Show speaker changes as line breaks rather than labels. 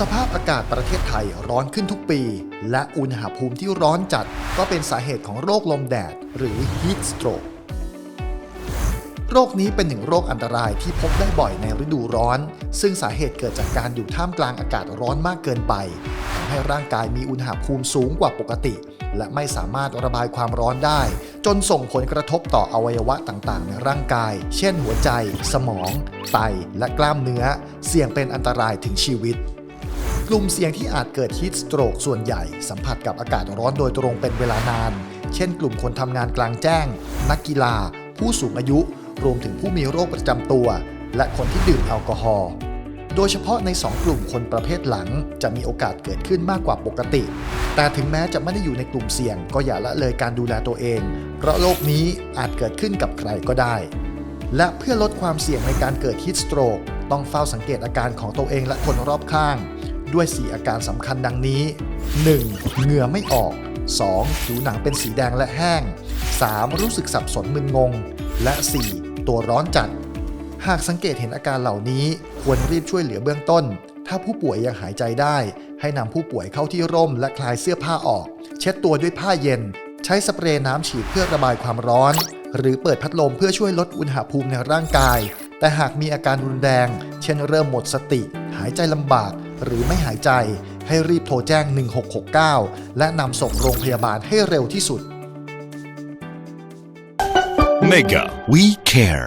สภาพอากาศประเทศไทยร้อนขึ้นทุกปี และอุณหภูมิที่ร้อนจัดก็เป็นสาเหตุของโรคลมแดด หรือ heat stroke โรคนี้เป็นหนึ่งโรคอันตรายที่พบได้บ่อยในฤดูร้อน ซึ่งสาเหตุเกิดจากการอยู่ท่ามกลางอากาศร้อนมากเกินไปทำให้ร่างกายมีอุณหภูมิสูงกว่าปกติ และไม่สามารถระบายความร้อนได้ จนส่งผลกระทบต่ออวัยวะต่างๆ ในร่างกาย เช่นหัวใจ สมอง ไต และกล้ามเนื้อ เสี่ยงเป็นอันตรายถึงชีวิต กลุ่มเสี่ยงที่อาจเกิดฮีทสโตรกส่วนใหญ่ สัมผัสกับอากาศร้อนโดยตรงเป็นเวลานาน เช่น กลุ่มคนทำงานกลางแจ้ง นักกีฬา ผู้สูงอายุ รวมถึงผู้มีโรคประจำตัว และคนที่ดื่มแอลกอฮอล์โดยเฉพาะใน 2 กลุ่มคนประเภทหลัง จะมีโอกาสเกิดขึ้นมากกว่าปกติ แต่ถึงแม้จะไม่ได้อยู่ในกลุ่มเสี่ยง ก็อย่าละเลยการดูแลตัวเอง เพราะโรคนี้อาจเกิดขึ้นกับใครก็ได้ และเพื่อลดความเสี่ยงในการเกิดฮีทสโตรกต้องเฝ้าสังเกตอาการของตัวเองและคนรอบข้าง ด้วย 4 อาการสำคัญดังนี้ 1. เหงื่อไม่ออก 2. ผิวหนังเป็นสีแดงและแห้ง 3. รู้สึกสับสนมึนงง และ 4. ตัวร้อนจัด หากสังเกตเห็นอาการเหล่านี้ ควรรีบช่วยเหลือเบื้องต้น ถ้าผู้ป่วยยังหายใจได้ ให้นำผู้ป่วยเข้าที่ร่มและคลายเสื้อผ้าออก เช็ดตัวด้วยผ้าเย็น ใช้สเปรย์น้ำฉีดเพื่อระบายความร้อน หรือเปิดพัดลมเพื่อช่วยลดอุณหภูมิในร่างกายแต่หากมีอาการรุนแรง เช่นเริ่มหมดสติ หายใจลำบาก หรือไม่หายใจ ให้รีบโทรแจ้ง 1669 และนำส่งโรงพยาบาลให้เร็วที่สุด
Mega, we care.